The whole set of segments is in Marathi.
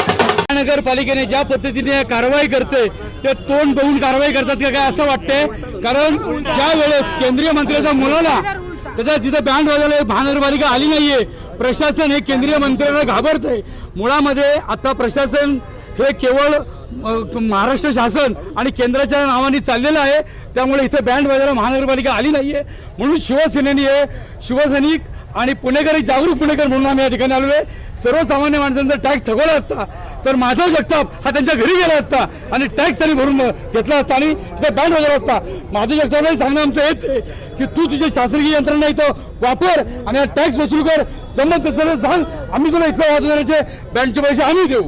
महानगरपालिकेने ज्या पद्धतीने कारवाई करते ते तोंड बघून कारवाई करतात का काय असं वाटतंय? कारण ज्या वेळेस केंद्रीय मंत्र्याचा मुलाला त्याचा जिथं बँड वाजवलं महानगरपालिका आली नाहीये. प्रशासन हे केंद्रीय मंत्र्यांना आहे मुळामध्ये आता प्रशासन हे केवळ महाराष्ट्र शासन आणि केंद्राच्या नावाने चाललेलं आहे. त्यामुळे इथं बँड वाजायला महानगरपालिका आली नाहीये. म्हणून शिवसेनेने हे शिवसैनिक आणि पुणेकरी जागरूक पुणेकर म्हणून आम्ही या ठिकाणी आलो आहे. सर्वसामान्य माणसांचा टॅक्स ठगवला असता तर माझा जगताप हा त्यांच्या घरी गेला असता आणि टॅक्स त्यांनी भरून घेतला असता आणि तिथे बँड वाजवला असता. माझं जगताप सांगणं आमचं हेच आहे की तू तुझी शासकीय यंत्रणा इथं वापर आणि हा टॅक्स वसूल कर. जमत नसेल सांग. आम्ही तुला इथं वाजवण्याचे बँडचे पैसे आम्ही देऊ.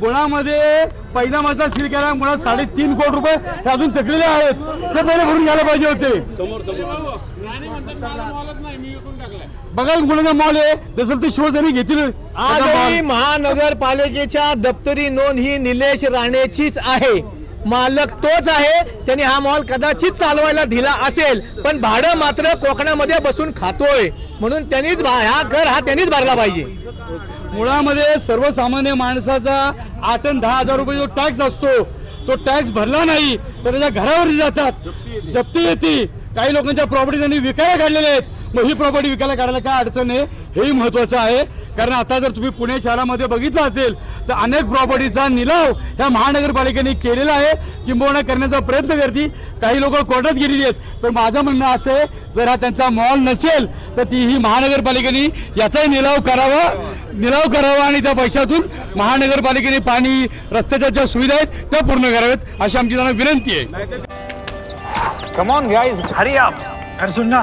मुळामध्ये पहिला माझा सील केला मुळात साडेतीन कोटी रुपये हे अजून थकलेले आहेत. ते पहिले भरून घ्यायला पाहिजे होते. बघा कुणाचा मॉल आहे? जसं ते शिवसेने घेतील आजही mall. महानगरपालिकेच्या दप्तरी नोंद ही निलेश राणेचीच आहे. मालक तोच आहे. त्यांनी हा मॉल कदाचित चालवायला दिला असेल. पण भाडं मात्र कोकणामध्ये बसून खातोय. म्हणून त्यांनीच भा- हा कर हा त्यांनीच भरला पाहिजे. मुळामध्ये सर्वसामान्य माणसाचा आठ आणि दहा हजार रुपये जो टॅक्स असतो तो टॅक्स भरला नाही तर त्याच्या घरावर जातात. जप्ती येते. काही लोकांच्या प्रॉपर्टी त्यांनी विकायला काढलेल्या आहेत. मग ही प्रॉपर्टी विकायला काढायला काय अडचण आहे? हेही महत्वाचं आहे. कारण आता जर तुम्ही पुणे शहरामध्ये बघितलं असेल तर अनेक प्रॉपर्टीचा निलाव ह्या महानगरपालिकेने केलेला आहे. किंबहुना करण्याचा प्रयत्न करते. काही लोक कोर्टात गेलेली आहेत. तर माझं म्हणणं असं आहे जर हा त्यांचा मॉल नसेल तर ती ही महानगरपालिकेने याचाही निलाव करावा. निलाव करावा आणि त्या पैशातून महानगरपालिकेने पाणी रस्त्याच्या ज्या सुविधा आहेत त्या पूर्ण कराव्यात अशी आमची त्यांना विनंती आहे. Come on guys hurry up अरे सुन ना